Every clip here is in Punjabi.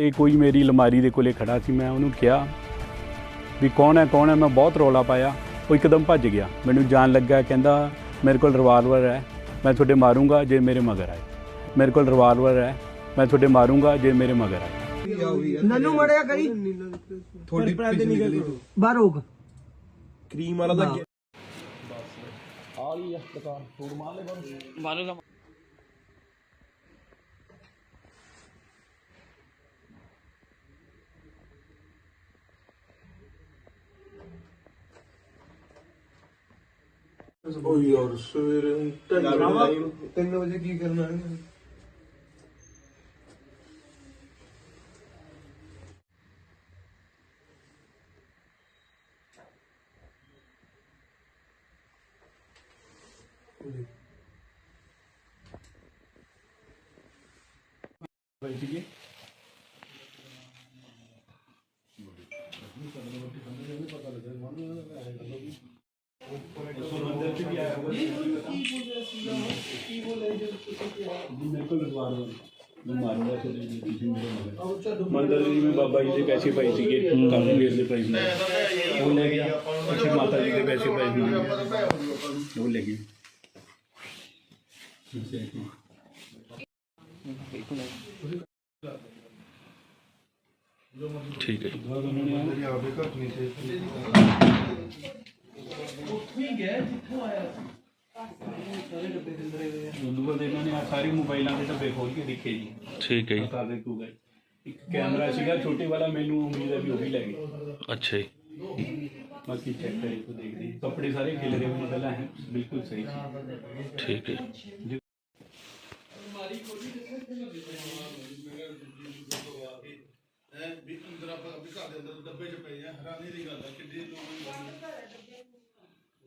ਤੇ ਕੋਈ ਮੇਰੀ ਅਲਮਾਰੀ ਦੇ ਕੋਲੇ ਖੜਾ ਸੀ ਮੈਂ ਉਹਨੂੰ ਕਿਹਾ ਵੀ ਕੌਣ ਹੈ ਕੌਣ ਹੈ? ਮੈਂ ਬਹੁਤ ਰੌਲਾ ਪਾਇਆ। ਉਹ ਇੱਕਦਮ ਭੱਜ ਗਿਆ। ਮੈਨੂੰ ਜਾਣ ਲੱਗਾ ਕਹਿੰਦਾ ਮੇਰੇ ਕੋਲ ਰਿਵਾਲਵਰ ਹੈ ਮੈਂ ਤੁਹਾਡੇ ਮਾਰੂੰਗਾ ਜੇ ਮੇਰੇ ਮਗਰ ਆਏ। ਮੇਰੇ ਕੋਲ ਰਿਵਾਲਵਰ ਹੈ ਮੈਂ ਤੁਹਾਡੇ ਮਾਰੂੰਗਾ ਜੇ ਮੇਰੇ ਮਗਰ ਆਏ। ਨੰਨੂ ਮੜਿਆ ਕਰੀ। ਥੋੜੀ ਤੋਂ। ਬਾਹਰ ਹੋਕ ਕਰੀਮ ਵਾਲਾ ਤਾਂ ਅੱਗੇ ਉਹ ਯਾਰ ਸਵੇਰੇ 3 ਵਜੇ ਕੀ ਕਰਨਾ ਹੈ ਮੇਰੇ ਕੋਲ ਰਿਵਾਲਵਰ ਮੈਂ ਮਾਰੂੰਗਾ ਤੁਹਾਡੇ ਜੇ ਤੁਸੀਂ ਮੇਰੇ ਮਗਰ ਮੰਦਰ ਜੀ ਮੈਂ ਬਾਬਾ ਜੀ ਦੇ ਪੈਸੇ ਪਾਈ ਸੀਗੇ ਕਾਫੀ ਦੇਰ ਦੇ ਪਏ ਸੀ ਉਹ ਲੈ ਗਿਆ ਅੱਛਾ ਮਾਤਾ ਜੀ ਦੇ ਪੈਸੇ ਪਏ ਸੀ ਉਹ ਲੈ ਗਈ ਠੀਕ ਹੈ ਮੇਰੀ ਆਪੇ ਘੱਟ ਨਹੀਂ ਸੀ ਉਦੋਂ ਬਾਅਦ ਇਹਨਾਂ ਨੇ ਆਹ ਸਾਰੇ ਮੋਬਾਈਲਾਂ ਦੇ ਡੱਬੇ ਖੋਲ ਕੇ ਦੇਖੇ ਜੀ। ਠੀਕ ਹੈ ਜੀ। ਪਤਾ ਦੇਖੂਗਾ ਇੱਕ ਕੈਮਰਾ ਸੀਗਾ ਛੋਟੇ ਵਾਲਾ ਮੈਨੂੰ ਉਮੀਦ ਹੈ ਵੀ ਉਹ ਵੀ ਲੈ ਗਏ। ਅੱਛਾ ਜੀ। ਬਾਕੀ ਚੈੱਕ ਕਰੀ ਤੋਂ ਦੇਖਦੇ। ਕੱਪੜੇ ਸਾਰੇ ਖਿਲ ਰਹੇ ਹੋਣੇ ਪਹਿਲਾਂ ਹੈ ਬਿਲਕੁਲ ਸਹੀ ਠੀਕ ਹੈ। ਆ।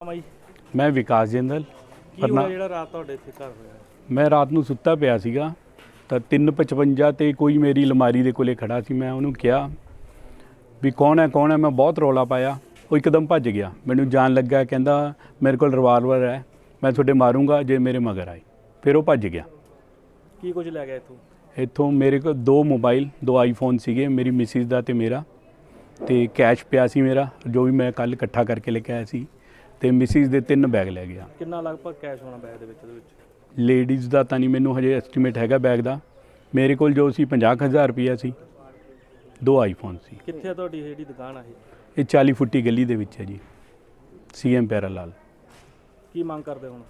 ਮਾਈ ਮੈਂ ਵਿਕਾਸ ਜਿੰਦਲ ਕੀ ਹੋਇਆ ਜਿਹੜਾ ਰਾਤ ਤੁਹਾਡੇ ਇੱਥੇ ਘਰ ਹੋਇਆ? ਮੈਂ ਰਾਤ ਨੂੰ ਸੁੱਤਾ ਪਿਆ ਸੀਗਾ ਤਾਂ 3:55 ਤੇ ਕੋਈ ਮੇਰੀ ਅਲਮਾਰੀ ਦੇ ਕੋਲੇ ਖੜਾ ਸੀ। ਮੈਂ ਉਹਨੂੰ ਕਿਹਾ ਵੀ ਕੌਣ ਹੈ ਕੌਣ ਹੈ? ਮੈਂ ਬਹੁਤ ਰੌਲਾ ਪਾਇਆ। ਉਹ ਇੱਕਦਮ ਭੱਜ ਗਿਆ। ਮੈਨੂੰ ਜਾਣ ਲੱਗਾ ਕਹਿੰਦਾ ਮੇਰੇ ਕੋਲ ਰਿਵਾਲਵਰ ਹੈ ਮੈਂ ਤੁਹਾਡੇ ਮਾਰੂੰਗਾ ਜੇ ਮੇਰੇ ਮਗਰ ਆਏ। ਫਿਰ ਉਹ ਭੱਜ ਗਿਆ। ਕੀ ਕੁਝ ਲੈ ਗਿਆ ਇੱਥੋਂ? ਇੱਥੋਂ ਮੇਰੇ ਕੋਲ ਦੋ ਮੋਬਾਈਲ ਦੋ ਆਈਫੋਨ ਸੀਗੇ ਮੇਰੀ ਮਿਸਿਸ ਦਾ ਤੇ ਮੇਰਾ ਤੇ ਕੈਸ਼ ਪਿਆ ਸੀ ਮੇਰਾ ਜੋ ਵੀ ਮੈਂ ਕੱਲ ਇਕੱਠਾ ਕਰਕੇ ਲੈ ਕੇ ਆਇਆ ਸੀ ਤੇ ਮਿਸਿਸ ਦੇ ਤਿੰਨ ਬੈਗ ਲੈ ਗਿਆ। ਕਿੰਨਾ ਲਗਭਗ ਕੈਸ਼ ਹੋਣਾ ਬੈਗ ਦੇ ਵਿੱਚ ਉਹਦੇ ਵਿੱਚ? ਲੇਡੀਜ਼ ਦਾ ਤਾਂ ਨਹੀਂ ਮੈਨੂੰ ਹਜੇ ਐਸਟੀਮੇਟ ਹੈਗਾ ਬੈਗ ਦਾ। ਮੇਰੇ ਕੋਲ ਜੋ ਸੀ 50000 ਰੁਪਈਆ ਸੀ ਦੋ ਆਈਫੋਨ ਸੀ। ਕਿੱਥੇ ਤੁਹਾਡੀ ਜਿਹੜੀ ਦੁਕਾਨ ਆ ਇਹ? ਇਹ 40 ਫੁੱਟੀ ਗਲੀ ਦੇ ਵਿੱਚ ਹੈ ਜੀ। ਸੀਐਮ ਪਿਆਰਾ ਲਾਲ। ਕੀ ਮੰਗ ਕਰਦੇ ਹੁਣ?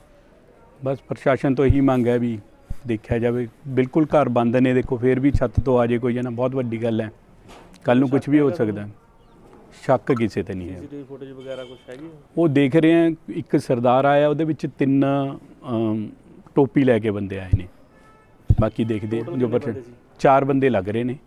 ਬਸ ਪ੍ਰਸ਼ਾਸਨ ਤੋਂ ਇਹੀ ਮੰਗ ਹੈ ਵੀ ਦੇਖਿਆ ਜਾਵੇ। ਬਿਲਕੁਲ ਘਰ ਬੰਦ ਨੇ ਦੇਖੋ ਫੇਰ ਵੀ ਛੱਤ ਤੋਂ ਆ ਜੇ ਕੋਈ ਜਣਾ ਬਹੁਤ ਵੱਡੀ ਗੱਲ ਹੈ। ਕੱਲ ਨੂੰ ਕੁਝ ਵੀ ਹੋ ਸਕਦਾ ਹੈ। ਸ਼ੱਕ ਕਿਸੇ ਤੇ ਨਹੀਂ ਹੈ। ਸੀਸੀਟੀਵੀ ਫੁਟੇਜ ਵਗੈਰਾ ਕੁਝ ਹੈਗੀ ਉਹ ਦੇਖ ਰਹੇ ਆ ਇੱਕ ਸਰਦਾਰ ਆਇਆ ਉਹਦੇ ਵਿੱਚ ਤਿੰਨ ਅਮ, ਟੋਪੀ ਲੈ ਕੇ ਬੰਦੇ ਆਏ ਨੇ। ਬਾਕੀ ਦੇਖਦੇ ਜੋ Total ਕਿੰਨੇ ਪਰ ਬੰਦੇ ਸੀ? ਚਾਰ ਬੰਦੇ ਲੱਗ ਰਹੇ ਨੇ।